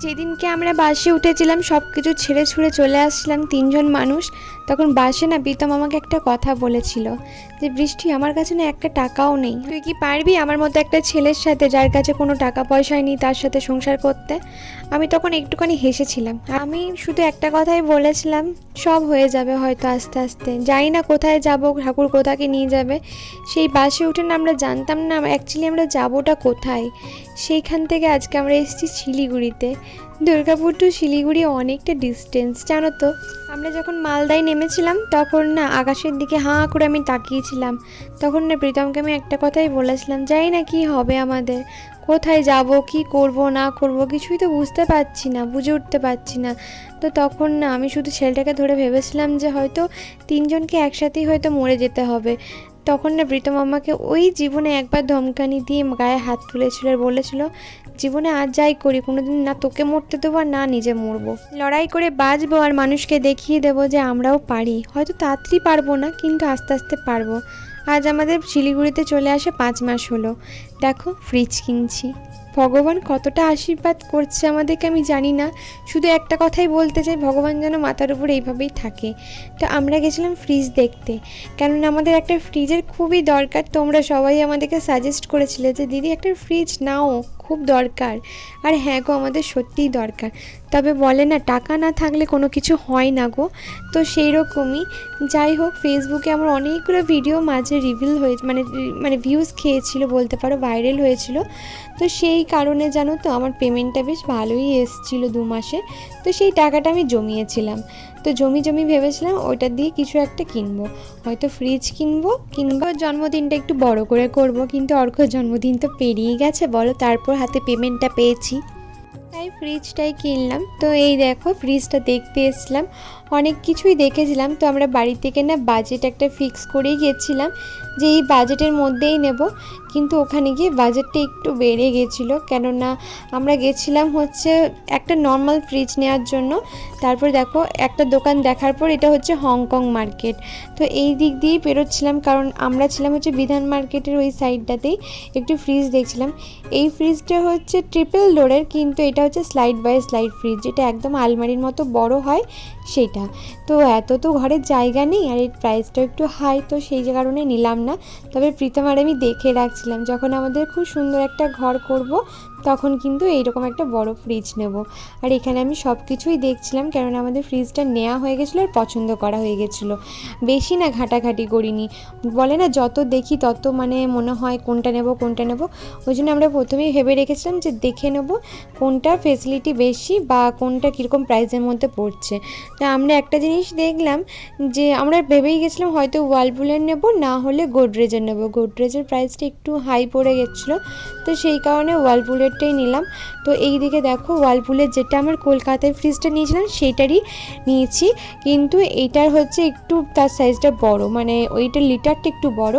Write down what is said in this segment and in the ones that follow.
যেদিনকে আমরা বাসে উঠেছিলাম সব কিছু ছেড়ে ছুড়ে চলে আসছিলাম তিনজন মানুষ। তখন বাসে না প্রীতম আমাকে একটা কথা বলেছিল যে, বৃষ্টি, আমার কাছে না একটা টাকাও নেই। তুই কি পারবি আমার মতো একটা ছেলের সাথে, যার কাছে কোনো টাকা পয়সাই নেই তার সাথে সংসার করতে? আমি তখন একটুখানি হেসেছিলাম। আমি শুধু একটা কথাই বলেছিলাম, সব হয়ে যাবে হয়তো আস্তে আস্তে। জানি না কোথায় যাব, ঠাকুর কোথাকে নিয়ে যাবে? সেই বাসে উঠে না আমরা জানতাম না অ্যাকচুয়ালি আমরা যাবোটা কোথায়? সেইখান থেকে আজকে আমরা এসেছি শিলিগুড়িতে। দুর্গাপুর টু শিলিগুড়ি অনেকটা ডিস্টেন্স জানো তো? আমরা যখন মালদায় নেমেছিলাম, তখন না আকাশের দিকে হাঁ করে আমি তাকিয়েছিলাম। তখন না প্রীতমকে আমি একটা কথাই বলেছিলাম, জানি না কি হবে আমাদের, কোথায় যাব, কি করব, না করব, কিছুই তো বুঝতে পারছি না, বুঝে উঠতে পারছি না। তো তখন না আমি শুধু ছেলেটাকে ধরে ভেবেছিলাম যে হয়তো তিনজনকে একসাথেই হয়তো মরে যেতে হবে। তখন না প্রীতম আমাকে ওই জীবনে একবার ধমকানি দিয়ে গায়ে হাত তুলেছিল আর বলেছিল, জীবনে আর যাই করি, কোনোদিন না তোকে মরতে দেবো আর না নিজে মরবো। লড়াই করে বাঁচবো আর মানুষকে দেখিয়ে দেবো যে আমরাও পারি। হয়তো তাড়াতাড়ি পারব না, কিন্তু আস্তে আস্তে পারব। আজ আমাদের শিলিগুড়িতে চলে আসে পাঁচ মাস হলো। দেখো ফ্রিজ কিনছি। ভগবান কতটা আশীর্বাদ করছে আমাদেরকে আমি জানি না। শুধু একটা কথাই বলতে চাই, ভগবান যেন মাথার উপর এইভাবেই থাকে। তো আমরা গেছিলাম ফ্রিজ দেখতে। কেননা আমাদের একটা ফ্রিজের খুবই দরকার, তোমরা সবাই আমাদেরকে সাজেস্ট করেছিলে যে, দিদি একটা ফ্রিজ নাও। খুব দরকার। আর হ্যাঁ গো, আমাদের সত্যিই দরকার। তবে বলে না, টাকা না থাকলে কোনো কিছু হয় না গো। তো সেই রকমই। যাই হোক ফেসবুকে আমার অনেকগুলো ভিডিও মাঝে রিভিল হয়ে মানে মানে ভিউজ খেয়েছিল, বলতে পারো ভাইরাল হয়েছিল। তো সেই কারণে জানো তো, আমার পেমেন্টটা বেশ ভালোই এসেছিল দু মাসে। তো সেই টাকাটা আমি জমিয়েছিলাম। তো জমি জমি ভেবেছিলাম ওইটা দিয়ে কিছু একটা কিনবো। হয়তো ফ্রিজ কিনবো কিংবা জন্মদিনটা একটু বড় করে করব, কিন্তু অর্ঘ জন্মদিন তো পেরিয়ে গেছে, বলো তারপর হাতে পেমেন্টটা পেয়েছি। তাই ফ্রিজটাই কিনলাম। তো এই দেখো ফ্রিজটা দেখতে এসেছিলাম অনেক কিছুই দেখেছিলাম, তো আমরা বাড়ি থেকে না বাজেট একটা ফিক্স করেই গেছিলাম যে এই বাজেটের মধ্যেই নেব। কিন্তু ওখানে গিয়ে বাজেটটা একটু বেড়ে গেছিল, কেননা আমরা গেছিলাম হচ্ছে একটা নর্মাল ফ্রিজ নেওয়ার জন্য। তারপর দেখো একটা দোকান দেখার পর এটা হচ্ছে হংকং মার্কেট তো এই দিক দিয়েই পেরোচ্ছিলাম, কারণ আমরা ছিলাম হচ্ছে বিধান মার্কেটের ওই সাইডটাতেই একটু ফ্রিজ দেখছিলাম। এই ফ্রিজটা হচ্ছে ট্রিপল ডোরের কিন্তু এটা হচ্ছে স্লাইড বাই স্লাইড ফ্রিজ যেটা একদম আলমারির মতো বড় হয় সেটা। তো এত তো ঘরের জায়গা নেই আর এর প্রাইসটা একটু হাই তো সেই কারণে নিলাম না। তবে প্রীতম আর আমি দেখে রাখছিলাম, যখন আমাদের খুব সুন্দর একটা ঘর করব তখন কিন্তু এইরকম একটা বড় ফ্রিজ নেব। আর এখানে আমি সব কিছুই দেখছিলাম, কেননা আমাদের ফ্রিজটা নেওয়া হয়ে গেছিল আর পছন্দ করা হয়ে গেছিল। বেশি না ঘাটাঘাটি করিনি। বলে না, যত দেখি তত মানে মনে হয় কোনটা নেব কোনটা নেব। ওই জন্য আমরা প্রথমেই ভেবে রেখেছিলাম যে দেখে নেব কোনটা ফেসিলিটি বেশি বা কোনটা কীরকম প্রাইসের মধ্যে পড়ছে। তা আমরা একটা জিনিস দেখলাম যে আমরা ভেবেই গেছিলাম হয়তো ওয়ালপুলের নেব, না হলে গোদরেজের নেব। গোদরেজের প্রাইসটা একটু হাই পড়ে গেছিল। তো সেই কারণে ওয়ালপুলেরটাই নিলাম। তো এই দিকে দেখো ওয়ালপুলের যেটা আমার কলকাতায় ফ্রিজটা নিয়েছিলাম, সেইটারই নিয়েছি। কিন্তু এইটার হচ্ছে একটু তার সাইজটা বড় মানে ওইটার লিটারটা একটু বড়।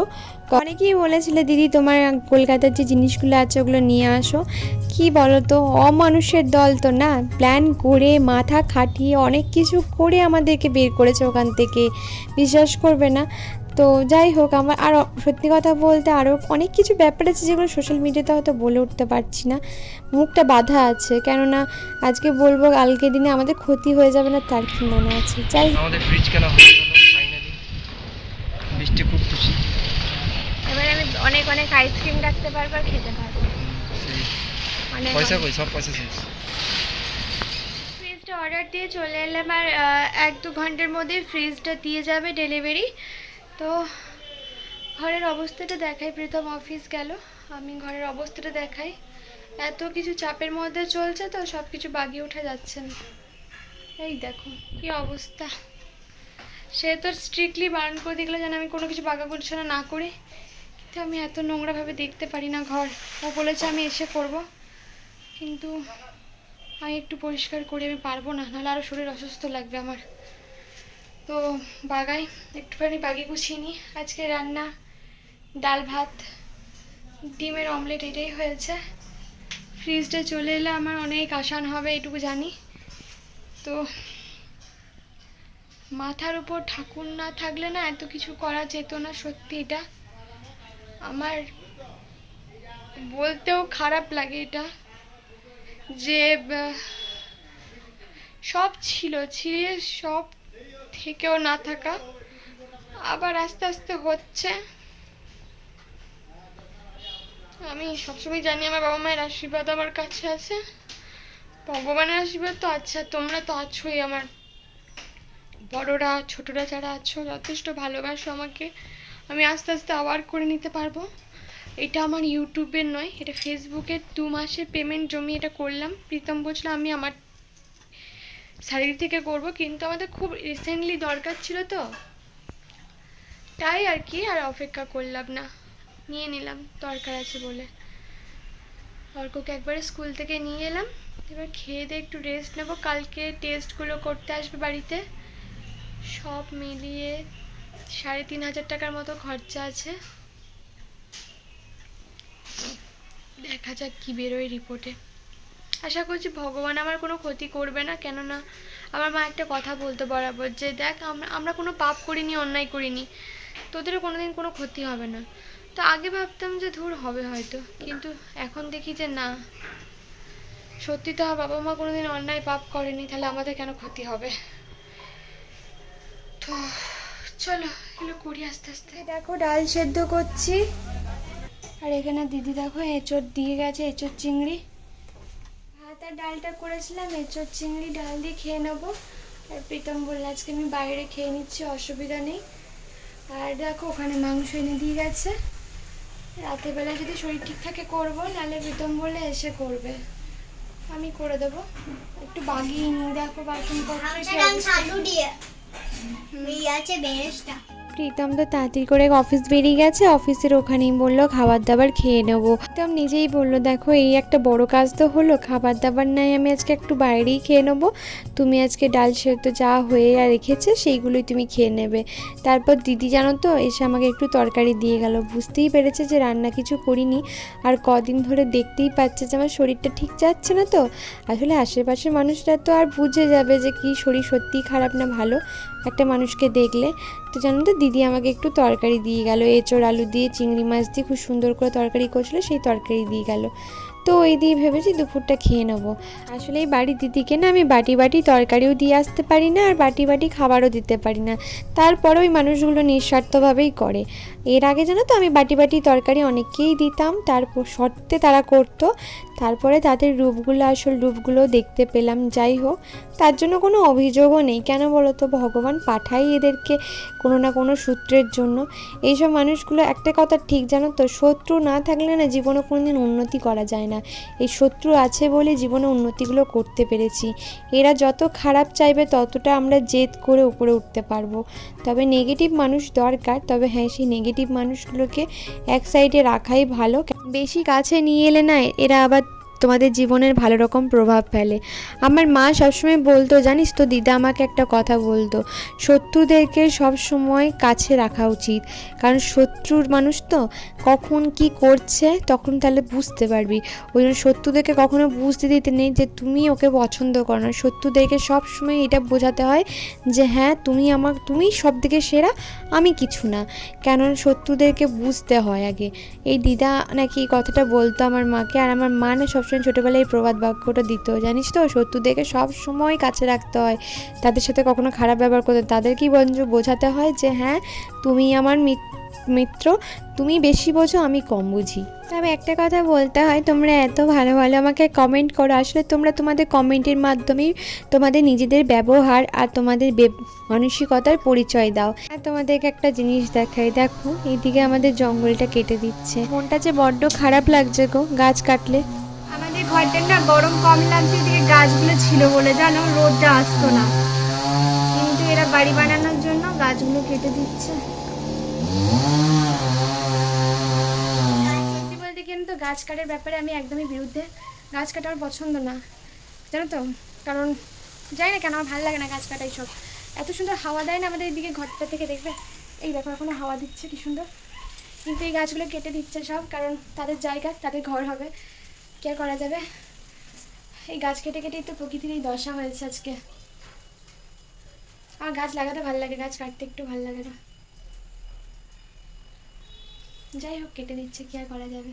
অনেকেই বলেছিলে, দিদি, তোমার কলকাতার যে জিনিসগুলো আছে, ওগুলো নিয়ে আসো। কি বলো তো অমানুষের দল তো না। প্ল্যান করে, মাথা খাটিয়ে অনেক কিছু করে আমাদেরকে বের করেছে ওখান থেকে। বিশ্বাস করবে না। তো যাই হোক আমার আর সত্যি কথা বলতে আরও অনেক কিছু ব্যাপার আছে যেগুলো সোশ্যাল মিডিয়াতে হয়তো বলে উঠতে পারছি না। মুখটা বাধা আছে কেননা আজকে বলব কালকে দিনে আমাদের ক্ষতি হয়ে যাবে না তার কি মনে আছে? যাই হোক, আমাদের ফ্রিজ কেনা হয়ে গেল ফাইনালি বৃষ্টি খুব খুশি। এবারে আমি অনেক অনেক আইসক্রিম রাখতে পারব আর খেতে পারব। পয়সা কই? সব পয়সা শেষ। ফ্রিজটা অর্ডার দিয়ে চলে এলাম আর এক দু ঘণ্টার মধ্যে ফ্রিজটা দিয়ে যাবে ডেলিভারি তো ঘরের অবস্থাটা দেখাই। প্রথম অফিস গেল। আমি ঘরের অবস্থাটা দেখাই। এত কিছু চাপের মধ্যে চলছে তো সব কিছু বাগিয়ে ওঠা যাচ্ছে না। এই দেখো, কি অবস্থা। সে তো স্ট্রিক্টলি বারণ করে দিল যেন আমি কোনো কিছু বাগা গোছানো না করি। কিন্তু আমি এত নোংরাভাবে দেখতে পারি না ঘর। ও বলেছে আমি এসে করব। কিন্তু আমি একটু পরিষ্কার করে, আমি পারব না। নাহলে আরও শরীর অসুস্থ লাগবে আমার। তো বাগাই, একটুখানি বাগি গুছিয়ে নিই আজকে রান্না, ডাল ভাত, ডিমের অমলেট এটাই হয়েছে। ফ্রিজটা চলে এলে আমার অনেক আসান হবে, এটুকু জানি। তো মাথার উপর ঠাকুর না থাকলে না এত কিছু করা যেত না, সত্যি এটা। আমার বলতেও খারাপ লাগে এটা। যে সব ছিল, ছিঁড়ে সব থেকেও না থাকা, আবার আস্তে আস্তে হচ্ছে। আমি সবসময় জানি আমার বাবা মায়ের আশীর্বাদ আমার কাছে আছে। ভগবানের আশীর্বাদ তো আচ্ছা তোমরা তো আছোই আমার। বড়রা, ছোটরা যারা আছো, যথেষ্ট ভালোবাসো আমাকে। আমি আস্তে আস্তে আবার করে নিতে পারব। এটা আমার ইউটিউবের নয়, এটা ফেসবুকের দু মাসের পেমেন্ট জমি এটা করলাম। প্রীতম বলছিল, আমি আমার স্যালারি থেকে করব, কিন্তু আমাদের খুব রিসেন্টলি দরকার ছিল তো। তাই আর কি, আর অপেক্ষা করলাম না। নিয়ে নিলাম, দরকার আছে বলে। অর্ককে একবারে স্কুল থেকে নিয়ে এলাম। এবার খেয়ে দিয়ে একটু রেস্ট নেব। কালকে টেস্টগুলো করতে আসবে বাড়িতে। সব মিলিয়ে সাড়ে তিন হাজার টাকার মতো খরচা আছে। দেখা যাক কী বেরোয় রিপোর্টে আশা করছি ভগবান আমার কোনো ক্ষতি করবে না, কেননা আমার মা একটা কথা বলতে বরাবর যে, দেখ, আমরা আমরা কোনো পাপ করিনি, অন্যায় করিনি, তোদেরও কোনো দিন কোনো ক্ষতি হবে না। তো আগে ভাবতাম যে, ধুর, হবে হয়তো। কিন্তু এখন দেখি যে, না। সত্যি তো আমার বাবা মা কোনোদিন অন্যায় পাপ করেনি, তাহলে আমাদের কেন ক্ষতি হবে? তো, চলো, এগুলো করি আস্তে আস্তে। দেখো, ডাল সেদ্ধ করছি। আর এখানে দিদি দেখো, এঁচড় দিয়ে গেছে, এঁচড় চিংড়ি। ভাত আর ডালটা করেছিলাম এঁচড় চিংড়ি ডাল দিয়ে খেয়ে নেব। আর প্রীতম বললে আজকে আমি বাইরে খেয়ে নিচ্ছি অসুবিধা নেই। আর দেখো ওখানে মাংস এনে দিয়ে গেছে। রাতের বেলা যদি শরীর ঠিক থাকে করব নাহলে প্রীতম বলে এসে করবে। আমি করে দেবো। একটু বাগিয়ে নিয়ে দেখো দিয়ে। এই আছে বেরেস্তা। প্রীতম তো তাড়াতাড়ি করে অফিস বেরিয়ে গেছে অফিসের ওখানেই বলল খাবার দাবার খেয়ে নেব। প্রীতম নিজেই বলল, দেখো, এই একটা বড় কাজ তো হলো, খাবার দাবার নাই, আমি আজকে একটু বাইরেই খেয়ে নেব। তুমি আজকে ডাল সেদ্ধ যা হয়ে রেখেছে, সেইগুলোই তুমি খেয়ে নেবে। তারপর দিদি জানো তো, এসে আমাকে একটু তরকারি দিয়ে গেল। বুঝতেই পেরেছে যে রান্না কিছু করিনি, আর কদিন ধরে দেখতেই পাচ্ছে যে আমার শরীরটা ঠিক যাচ্ছে না তো। আসলে আশেপাশের মানুষরা তো আর বুঝে যাবে যে কি শরীর সত্যিই খারাপ না ভালো। একটা মানুষকে দেখলে, তো জানো তো দিদি আমাকে একটু তরকারি দিয়ে গেল, এঁচড় আলু দিয়ে, চিংড়ি মাছ দিয়ে খুব সুন্দর করে তরকারি করছিল, সেই তরকারি দিয়ে গেল। তো ওই দিয়ে ভেবেছি দুপুরটা খেয়ে নেব। আসলে এই বাড়ির দিদিকে না আমি বাটি বাটি তরকারিও দিয়ে আসতে পারি না, আর বাটি বাটি খাবারও দিতে পারি না। তারপরে ওই মানুষগুলো নিঃস্বার্থভাবেই করে। এর আগে জানো তো আমি বাটি বাটি তরকারি অনেককেই দিতাম তারপর শর্তে তারা করতো। তারপরে তাদের রূপগুলো, আসল রূপগুলো দেখতে পেলাম, যাই হোক। তার জন্য কোনো অভিযোগও নেই। কেন বলো তো? ভগবান পাঠাই এদেরকে কোনো না কোনো সূত্রের জন্য। এইসব মানুষগুলো, একটা কথা ঠিক জানো তো? শত্রু না থাকলে না জীবনে কোনো দিন উন্নতি করা যায় না। এই শত্রু আছে বলে জীবনে উন্নতিগুলো করতে পেরেছি। এরা যত খারাপ চাইবে ততটা আমরা জেদ করে উপরে উঠতে পারব। তবে নেগেটিভ মানুষ দরকার। তবে হ্যাঁ সেই নেগেটিভ মানুষগুলোকে এক সাইডে রাখাই ভালো। বেশি কাছে নিয়ে এলে না, এরা আবার তোমাদের জীবনের ভালো রকম প্রভাব ফেলে। আমার মা সবসময় বলতো, জানিস তো দিদা আমাকে একটা কথা বলতো, শত্রুদেরকে সব সময় কাছে রাখা উচিত। কারণ শত্রুর মানুষ তো কখন কি করছে তখন তাহলে বুঝতে পারবি। ওই জন্য শত্রুদেরকে কখনো বুঝতে দিতে নেই যে তুমি ওকে পছন্দ করো না। শত্রুদেরকে সব সময় এটা বোঝাতে হয় যে হ্যাঁ তুমি আমার, তুমি সব থেকে সেরা, আমি কিছু না। কেন শত্রুদেরকে বুঝতে হয় আগে। এই দিদা নাকি কথাটা বলতো আমার মাকে, আর আমার মা না সবসময় ছোটোবেলায় এই প্রবাদ বাক্যটা দিত। জানিস তো, শত্রুদেরকে সব সময় কাছে রাখতে হয়। তাদের সাথে কখনো খারাপ ব্যবহার করতে তাদেরকেই বঞ্চ বোঝাতে হয় যে হ্যাঁ তুমি আমার মিত্র, তুমি বেশি বোঝো, আমি কম বুঝি। তবে একটা কথা বলতে হয়, তোমরা এত ভালো ভালো আমাকে কমেন্ট করো। আসলে তোমরা তোমাদের কমেন্টের মাধ্যমেই তোমাদের নিজেদের ব্যবহার আর তোমাদের মানসিকতার পরিচয় দাও। আর তোমাদেরকে একটা জিনিস দেখাই, দেখো, এইদিকে আমাদের জঙ্গলটা কেটে দিচ্ছে। মনটা যে বড্ড খারাপ লাগছে গো, গাছ কাটলে। ঘরটা না গরম কম লাগছে, এদিকে গাছগুলো ছিল বলে জানো, রোদটা আসতো না। কিন্তু এরা বাড়ি বানানোর জন্য গাছগুলো কেটে দিচ্ছে। বলতে কি গাছ কাটার ব্যাপারে আমি একদমই বিরুদ্ধে। গাছ কাটা আমার পছন্দ না, জানো তো? কারণ যাই না কেন, আমার ভালো লাগে না গাছ কাটা সব। এত সুন্দর হাওয়া দেয় না আমাদের এদিকে ঘরটা থেকে, দেখবে? এই দেখো, এখনও হাওয়া দিচ্ছে, কি সুন্দর। কিন্তু এই গাছগুলো কেটে দিচ্ছে সব, কারণ তাদের জায়গা, তাদের ঘর হবে। কি করা যাবে? এই গাছ কেটে কেটেই তো প্রকৃতির এই দশা হয়েছে আজকে। আমার গাছ লাগাতে ভালো লাগে, গাছ কাটতে একটু ভালো লাগে না। যাই হোক, কেটে দিচ্ছে কি আর করা যাবে?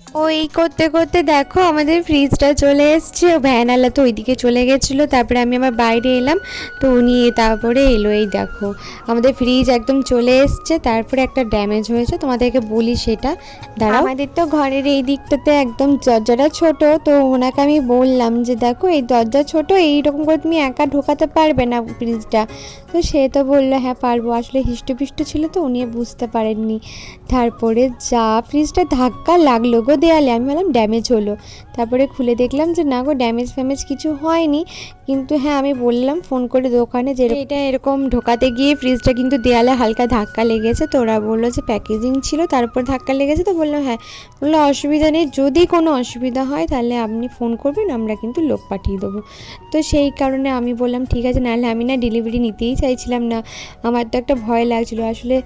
ও এই করতে করতে দেখো আমাদের ফ্রিজটা চলে এসছে ভ্যানালা তো ওইদিকে চলে গেছিল, তারপরে আমি আবার বাইরে এলাম, তো উনি তারপরে এলো, এই দেখো, আমাদের ফ্রিজ একদম চলে এসছে, তারপরে একটা ড্যামেজ হয়েছে, তোমাদেরকে বলি সেটা, দাঁড়াও। আমাদের তো ঘরের এই দিকটাতে একদম দরজাটা ছোট, তো ওনাকে আমি বললাম যে দেখো, এই দরজা ছোট, এইরকম করে তুমি একা ঢোকাতে পারবে না ফ্রিজটা। তো সে তো বলল হ্যাঁ পারব। আসলে হিষ্টপিষ্ট ছিল তো, উনি বুঝতে পারেননি। তারপরে যা, ফ্রিজটা ধাক্কা লাগল গো দেয়ালে। আমি ভাবলাম ড্যামেজ হলো। তারপরে খুলে দেখলাম যে, না গো ড্যামেজ ফ্যামেজ কিছু হয়নি। কিন্তু হ্যাঁ আমি বললাম ফোন করে দোকানে যে এটা এরকম ঢোকাতে গিয়ে ফ্রিজটা কিন্তু দেয়ালে হালকা ধাক্কা লেগেছে। তো ওরা বলল যে প্যাকেজিং ছিল, তারপর ধাক্কা লেগেছে। তো বলল হ্যাঁ। বলল, অসুবিধা নেই। যদি কোনো অসুবিধা হয়, তাহলে আপনি ফোন করবেন, আমরা কিন্তু লোক পাঠিয়ে দেবো। তো সেই কারণে আমি বললাম, ঠিক আছে, নাহলে আমি না ডেলিভারি নিতেই চাইছিলাম না। আমার তো একটা ভয় লাগছিল। আসলে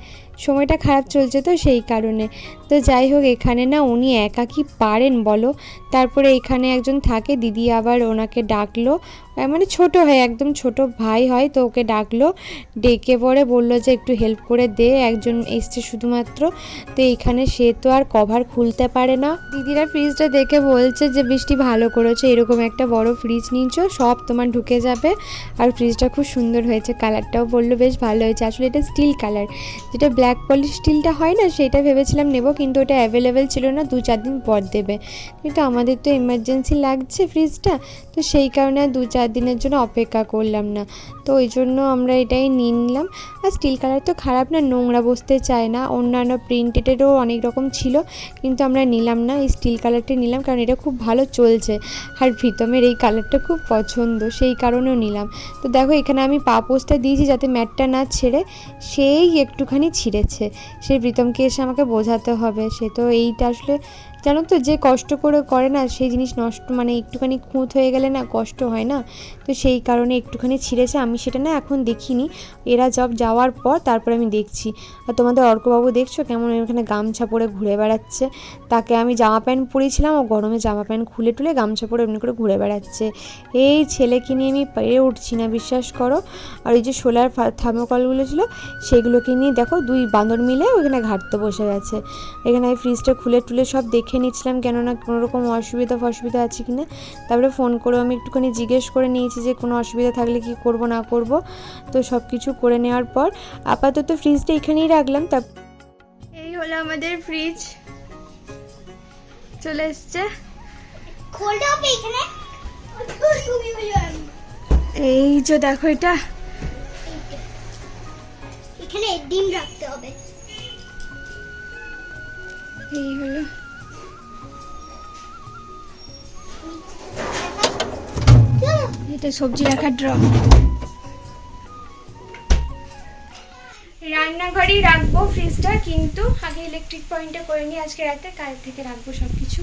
সময়টা খারাপ চলছে তো সেই কারণে। তো যাই হোক, এখানে না উনি একা কি পারেন বলো? তারপরে এখানে একজন থাকে, দিদি আবার ওনাকে ডাকলো। মানে ছোট হয়, একদম ছোট ভাই হয়, তো ওকে ডাকলো, ডেকে পরে বলল যে একটু হেল্প করে দে, একজন এসছে শুধুমাত্র, তো এইখানে সে তো আর কভার খুলতে পারে না। দিদিরা ফ্রিজটা দেখে বলছে যে, বৃষ্টি ভালো করেছে, এরকম একটা বড় ফ্রিজ নিয়েছো, সব তোমার ঢুকে যাবে। আর ফ্রিজটা খুব সুন্দর হয়েছে কালারটাও বলল, বেশ ভালো হয়েছে। আসলে এটা স্টিল কালার যেটা ব্ল্যাক পলিশ স্টিলটা হয় না, সেটা ভেবেছিলাম নেব, কিন্তু ওটা অ্যাভেলেবেল ছিল না, দু চার দিন পর দেবে। কিন্তু আমাদের তো এমার্জেন্সি লাগছে ফ্রিজটা তো সেই কারণে দু চার দিনের জন্য অপেক্ষা করলাম না। তো ওই জন্য আমরা এটাই নিয়ে নিলাম। আর স্টিল কালার তো খারাপ না, নোংরা বসতে চায় না। অন্যান্য প্রিন্টেডেরও অনেক রকম ছিল, কিন্তু আমরা নিলাম না। এই স্টিল কালারটি নিলাম কারণ এটা খুব ভালো চলছে। আর প্রীতমের এই কালারটা খুব পছন্দ, সেই কারণেও নিলাম। তো দেখো, এখানে আমি পা পোস্টটা দিয়েছি যাতে ম্যাটটা না ছেড়ে সেই একটুখানি ছিঁড়েছে। সেই প্রীতমকে এসে আমাকে বোঝাতে হবে। সে তো এইটা আসলে জানো তো, যে কষ্ট করে করে না, সেই জিনিস নষ্ট মানে একটুখানি খুঁত হয়ে গেলে না কষ্ট হয় না। তো সেই কারণে একটুখানি ছিঁড়েছে, আমি সেটা না এখন দেখিনি। এরা জব যাওয়ার পর তারপরে আমি দেখছি। আর তোমাদের অর্কবাবু দেখছ কেমন এখানে গামছা পরে ঘুরে বেড়াচ্ছে? তাকে আমি জামা প্যান্ট পরেছিলাম ও গরমে জামা প্যান্ট খুলে টুলে গামছা পরে এমনি করে ঘুরে বেড়াচ্ছে। এই ছেলেকে নিয়ে আমি পেরে উঠছি না, বিশ্বাস করো। আর ওই যে সোলার থার্মোকলগুলো ছিল, সেগুলোকে নিয়ে দেখো দুই বাঁদর মিলে ওখানে ঘাটতে বসে গেছে। এখানে আমি ফ্রিজটা খুলে টুলে সব দেখে নিচ্ছিলাম কেননা কোনো রকম অসুবিধা ফসুবিধা আছে কি না তারপরে ফোন করে আমি একটুখানি জিজ্ঞেস করে নিয়েছি যে কোনো অসুবিধা থাকলে কি করব, না করব। তো সব কিছু করে নেওয়ার পর আপাতত ফ্রিজটা এখানেই রাখলাম। তা এই হলো আমাদের ফ্রিজ চলে এসছে। এই যে দেখো এটা। এখানে ডিম রাখতে হবে। এই হলো। এটা সবজি রাখার ড্র রান্নাঘরেই রাখব ফ্রিজটা কিন্তু আগে ইলেকট্রিক পয়েন্টটা করে নিই আজকে রাতে কাল থেকে রাখব সব কিছু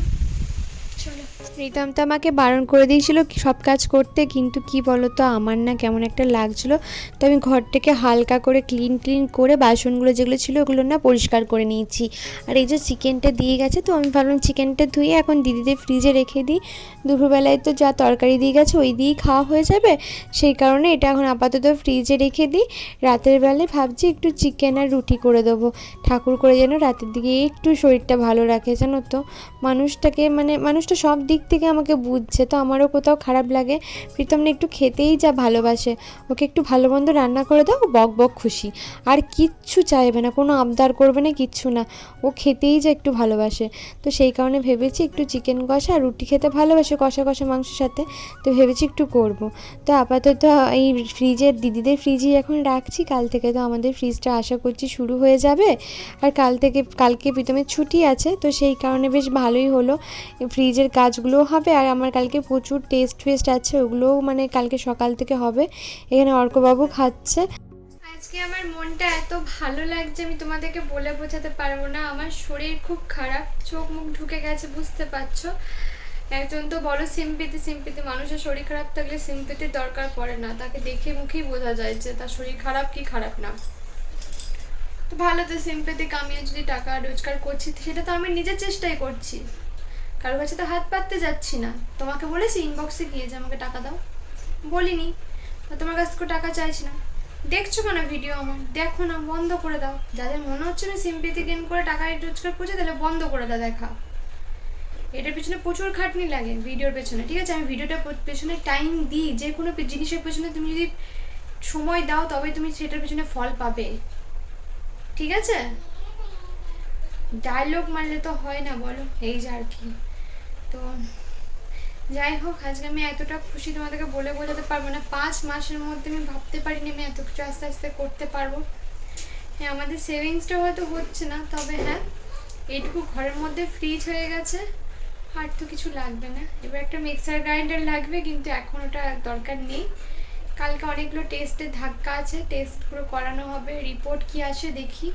প্রীতম তো আমাকে বারণ করে দিয়েছিল সব কাজ করতে, কিন্তু কি বলো তো আমার না কেমন একটা লাগছিল। তো আমি ঘরটাকে হালকা করে ক্লিন ক্লিন করে বাসনগুলো যেগুলো ছিল ওগুলো না পরিষ্কার করে নিয়েছি। আর এই যে চিকেনটা দিয়ে গেছে, তো আমি ভাবলাম চিকেনটা ধুয়ে এখন দিদিদের ফ্রিজে রেখে দিই। দুপুরবেলায় তো যা তরকারি দিয়ে গেছে, ওই দিয়েই খাওয়া হয়ে যাবে। সেই কারণে এটা এখন আপাতত ফ্রিজে রেখে দিই। রাতের বেলায় ভাবছি একটু চিকেন আর রুটি করে দেবো। ঠাকুর করে যেন রাতের দিকে একটু শরীরটা ভালো রাখে, জানো তো। মানুষটাকে মানে মানুষটা সব দিক থেকে আমাকে বুঝছে, তো আমারও কোথাও খারাপ লাগে। প্রীতম না একটু খেতেই যা ভালোবাসে, ওকে একটু ভালো মন্দ রান্না করে দাও বক বক খুশি। আর কিচ্ছু চাইবে না, কোনো আবদার করবে না, কিচ্ছু না। ও খেতেই যা একটু ভালোবাসে। তো সেই কারণে ভেবেছি একটু চিকেন কষা আর রুটি খেতে ভালোবাসে কষা কষা মাংসের সাথে, তো ভেবেছি একটু করব। তো আপাতত এই ফ্রিজের দিদিদের ফ্রিজেই এখন রাখছি, কাল থেকে তো আমাদের ফ্রিজটা আশা করছি শুরু হয়ে যাবে। আর কাল থেকে, কালকে প্রীতমের ছুটি আছে, তো সেই কারণে বেশ ভালোই হলো। ফ্রিজের কাজগুলোও হবে আর আমার কালকে প্রচুর টেস্ট ফেস্ট আছে, ওগুলোও মানে কালকে সকাল থেকে হবে। এখানে অর্কবাবু খাচ্ছে। আজকে আমার মনটা এত ভালো লাগছে, আমি তোমাদেরকে বলে বোঝাতে পারব না। আমার শরীর খুব খারাপ, চোখ মুখ ঢুকে গেছে, বুঝতে পারছ? একজন তো বড় সিম্পিতি সিম্পিতি মানুষের শরীর খারাপ থাকলে সিম্পিতির দরকার পড়ে না। তাকে দেখে মুখেই বোঝা যায় যে তার শরীর খারাপ কি খারাপ না। তো ভালো তো সিম্পেথিক আমিও যদি টাকা রোজগার করছি, সেটা তো আমি নিজের চেষ্টাই করছি। কারোর কাছে তো হাত পাততে যাচ্ছি না। তোমাকে বলেছি ইনবক্সে গিয়ে যে আমাকে টাকা দাও। বলিনি। তোমার কাছ থেকে টাকা চাইছি না। দেখছ কেন ভিডিও আমার? দেখো না, বন্ধ করে দাও। যাদের মনে হচ্ছে না সিম্পেথি গেম করে টাকা রোজগার করছে, তাহলে বন্ধ করে দাও দেখা এটার পেছনে প্রচুর খাটনি লাগে ভিডিওর পেছনে, ঠিক আছে? আমি ভিডিওটা পেছনে টাইম দিই, যে কোনো জিনিসের পেছনে তুমি যদি সময় দাও তবে তুমি সেটার পেছনে ফল পাবে। ঠিক আছে? ডায়লগ মারলে তো হয় না, বলো? এই যে আর কি। তো যাই হোক, আজকে আমি এতটা খুশি তোমাদেরকে বলে বোঝাতে পারব না। পাঁচ মাসের মধ্যে আমি ভাবতে পারিনি আমি এত কিছু আস্তে আস্তে করতে পারব। হ্যাঁ আমাদের সেভিংসটা হয়তো হচ্ছে না, তবে হ্যাঁ এইটুকু ঘরের মধ্যে ফ্রিজ হয়ে গেছে, আর তো কিছু লাগবে না। এবার একটা মিক্সার গ্রাইন্ডার লাগবে, কিন্তু এখন ওটা দরকার নেই। কালকে অনেকগুলো টেস্টের ধাক্কা আছে টেস্টগুলো করানো হবে রিপোর্ট কি আসে দেখি।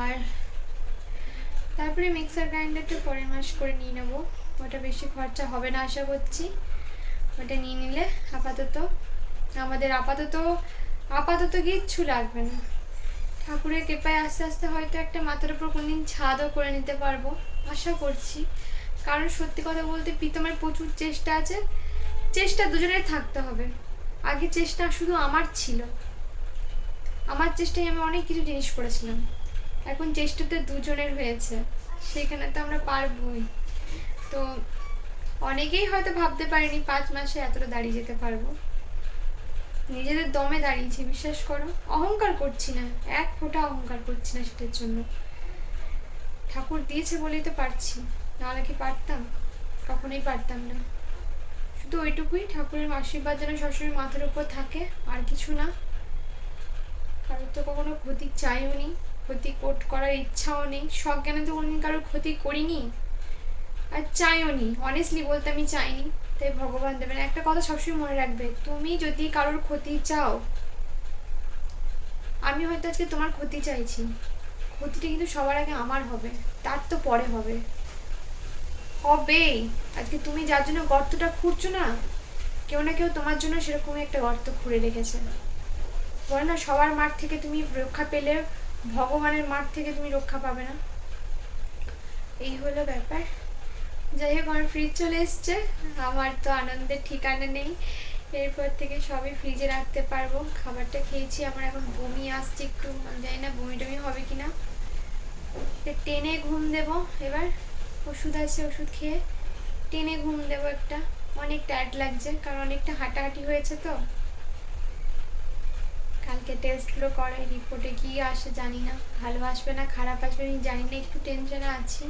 আর তারপরে মিক্সার গ্রাইন্ডারটা পরের মাস করে নিয়ে নেব। ওটা বেশি খরচা হবে না আশা করছি। ওটা নিয়ে নিলে আপাতত আমাদের আপাতত আপাতত কিচ্ছু লাগবে না। ঠাকুরের কৃপায় আস্তে আস্তে হয়তো একটা মাথার উপর কোনদিন ছাদও করে নিতে পারব, আশা করছি। কারণ সত্যি কথা বলতে প্রীতমের প্রচুর চেষ্টা আছে, চেষ্টা দুজনের থাকতে হবে। আগে চেষ্টা শুধু আমার ছিল। আমার চেষ্টায় আমি অনেক কিছু জিনিস করেছিলাম। এখন চেষ্টাতে দুজনের হয়েছে। সেখানে তো আমরা পারবই। তো অনেকেই হয়তো ভাবতে পারিনি পাঁচ মাসে এতটা দাঁড়িয়ে যেতে পারব। নিজেদের দমে দাঁড়িয়েছি, বিশ্বাস করো। অহংকার করছি না, এক ফোঁটা অহংকার করছি না সেটার জন্য। ঠাকুর দিয়েছে বলেই তো পারছি। নাহলে কি পারতাম? কখনোই পারতাম না। শুধু ওইটুকুই, ঠাকুরের আশীর্বাদ যেন সবসময় মাথার উপর থাকে, আর কিছু না। কারোর তো কখনো ক্ষতি চাইও নি ক্ষতি করার ইচ্ছাও নেই সজ্ঞানে তো কোনোদিন কারোর ক্ষতি করিনি? আর চাইও নি অনেস্টলি বলতে আমি চাইনি। তাই ভগবান দেবেন, একটা কথা সবসময় মনে রাখবে, তুমি যদি কারোর ক্ষতি চাও, আমি হয়তো আজকে তোমার ক্ষতি চাইছি। ক্ষতিটা কিন্তু সবার আগে আমার হবে, তার তো পরে হবে। হবেই, আজকে তুমি যার জন্য গর্তটা খুঁড়ছো না, কেউ না কেউ তোমার জন্য সেরকমই একটা গর্ত খুঁড়ে রেখেছে। বলে না, সবার মাঠ থেকে তুমি রক্ষা পেলে ভগবানের মাঠ থেকে তুমি রক্ষা পাবে না। এই হলো ব্যাপার। যাই হোক, আমার ফ্রিজ চলে এসছে। আমার তো আনন্দের ঠিকানা নেই। এরপর থেকে সবই ফ্রিজে রাখতে পারব। খাবারটা খেয়েছি, আমার এখন বমি আসছে একটু। জানি না বমি টমি হবে কিনা। তো টেনে ঘুম দেব এবার। ওষুধ আছে, ওষুধ খেয়ে। টেনে ঘুম দেব একটা। অনেক টায়ার্ড লাগছে, কারণ অনেকটা হাঁটাহাঁটি হয়েছে তো। কালকে টেস্টগুলো করাই রিপোর্টে কি আসে জানি না। ভালো আসবে না, খারাপ আসবে, আমি জানি না, একটু টেনশনে আছি।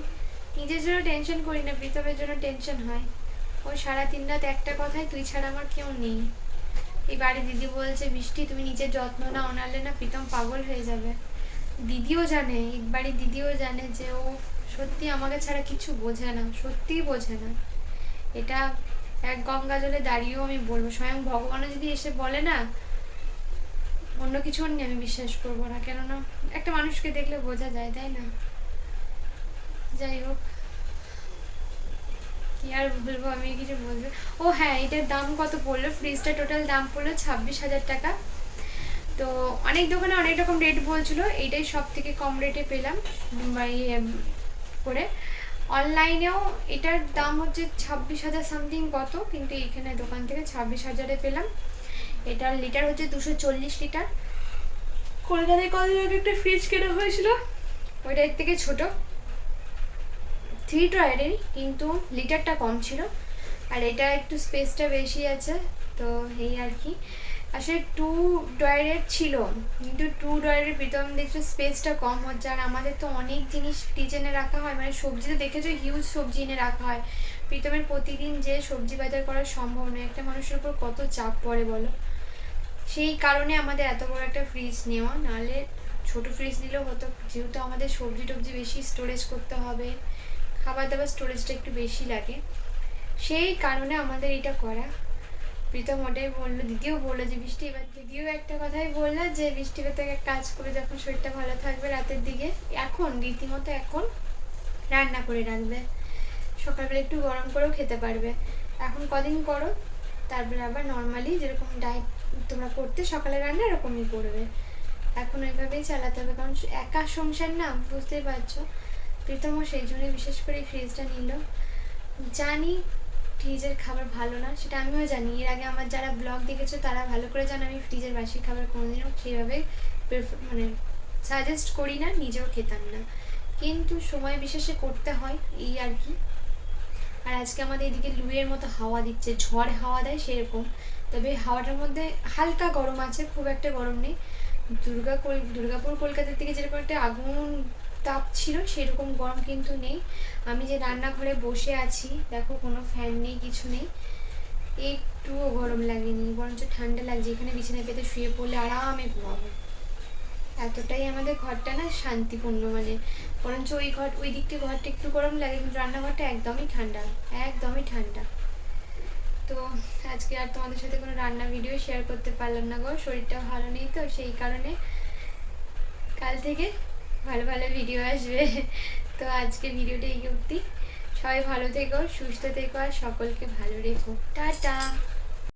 নিজের জন্য টেনশন করি না, প্রীতমের জন্য টেনশন হয়। ও সারা দিন রাত একটা কথায় তুই ছাড়া আমার কেউ নেই। এই বাড়ি দিদি বলছে বৃষ্টি তুমি নিজের যত্ন না নাহলে না প্রীতম পাগল হয়ে যাবে। দিদিও জানে এই বাড়ির দিদিও জানে যে ও সত্যি আমাকে ছাড়া কিছু বোঝে না, সত্যিই বোঝে না। এটা এক গঙ্গা জলে দাঁড়িয়েও আমি বলব, স্বয়ং ভগবানও যদি এসে বলে না অন্য কিছু নিয়ে আমি বিশ্বাস করব না, কেননা একটা মানুষকে দেখলে বোঝা যায়, তাই না? যাই হোক। কি আর বলব, আমি কিছু বলব? ও হ্যাঁ এটার দাম কত পড়ল? ফ্রিজটা টোটাল দাম পড়ল ছাব্বিশ হাজার টাকা। তো অনেক দোকানে অনেক রকম রেট বলছিল, এইটাই সব থেকে কম রেটে পেলাম করে। অনলাইনেও এটার দাম হচ্ছে ছাব্বিশ হাজার সামথিং কত, কিন্তু এখানে দোকান থেকে ছাব্বিশ হাজারে পেলাম। এটার লিটার হচ্ছে দুশো চল্লিশ লিটার কলকাতায় কদিন আগে একটা ফ্রিজ কেনা হয়েছিল? ওইটা এর থেকে ছোট। থ্রি ড্রয়ারেরই কিন্তু লিটারটা কম ছিল। আর এটা একটু স্পেসটা বেশি আছে তো এই আর কি। আসলে টু ড্রয়ারের ছিল কিন্তু টু ড্রয়ারের প্রীতম দেখছ স্পেসটা কম হচ্ছে। আর আমাদের তো অনেক জিনিস এনে রাখা হয়। মানে সবজি তো দেখেছ হিউজ সবজি এনে রাখা হয়। প্রীতমের প্রতিদিন যে সবজি বাজার করা সম্ভব নয়। একটা মানুষের উপর কত চাপ পড়ে বলো। সেই কারণে আমাদের এত বড় একটা ফ্রিজ নেওয়া। নাহলে ছোট ফ্রিজ নিলেও হতো। যেহেতু আমাদের সবজি টবজি বেশি স্টোরেজ করতে হবে, খাবার দাবার স্টোরেজটা একটু বেশি লাগে। সেই কারণে আমাদের এটা করা। প্রীতম ওটাই বলল দিদিও বলল যে, বৃষ্টি এবার দিদিও একটা কথাই বলল যে, বৃষ্টি থেকে কাজ করে যখন শরীরটা ভালো থাকবে রাতের দিকে, এখন, রীতিমতো এখন রান্না করে রাখবে। সকালবেলা একটু গরম করেও খেতে পারবে। এখন কদিন করো? তারপরে আবার নর্মালি যেরকম ডায়েট তোমরা করতে, সকালে রান্না এরকমই করবে। এখন ওইভাবেই চালাতে হবে, কারণ একা সংসার না, বুঝতেই পারছ। প্রীতমও সেই জন্যই বিশেষ করে ফ্রিজটা নিল। জানি ফ্রিজের খাবার ভালো না, সেটা আমিও জানি। এর আগে আমার যারা ব্লগ দেখেছ, তারা ভালো করে জানে, আমি ফ্রিজের বাসি খাবার কোনোদিনও prefer- মানে সাজেস্ট করি না, নিজেও খেতাম না। কিন্তু সময় বিশেষে করতে হয়, এই আর কি। আর আজকে আমাদের এদিকে লুয়ের মতো হাওয়া দিচ্ছে, ঝড় হাওয়া দেয় সেরকম। তবে হাওয়াটার মধ্যে হালকা গরম আছে, খুব একটা গরম নেই। দুর্গা কল- দুর্গাপুর কলকাতার থেকে যেরকম একটা আগুন তাপ ছিল, সেরকম গরম কিন্তু নেই। আমি যে রান্নাঘরে বসে আছি, দেখো কোনো ফ্যান নেই, কিছু নেই। একটুও গরম লাগেনি, বরঞ্চ ঠান্ডা লাগছে। এখানে বিছানায় পেতে শুয়ে পড়লে আরামে ঘুমাবো। এতটাই আমাদের ঘরটা না শান্তিপূর্ণ মানে। বরঞ্চ ওই ঘর, ওই দিকটা ঘরটা একটু গরম লাগে, কিন্তু রান্নাঘরটা একদমই ঠান্ডা একদমই ঠান্ডা। তো আজকে আর তোমাদের সাথে কোনো রান্না ভিডিও শেয়ার করতে পারলাম না গো। শরীরটা ভালো নেই তো, সেই কারণে কাল থেকে ভালো ভালো ভিডিও আসবে। তো আজকে ভিডিওটা এই অবধি। সবাই ভালো থেকো, সুস্থ থেকো আর সকলকে ভালো রেখো। টাটা!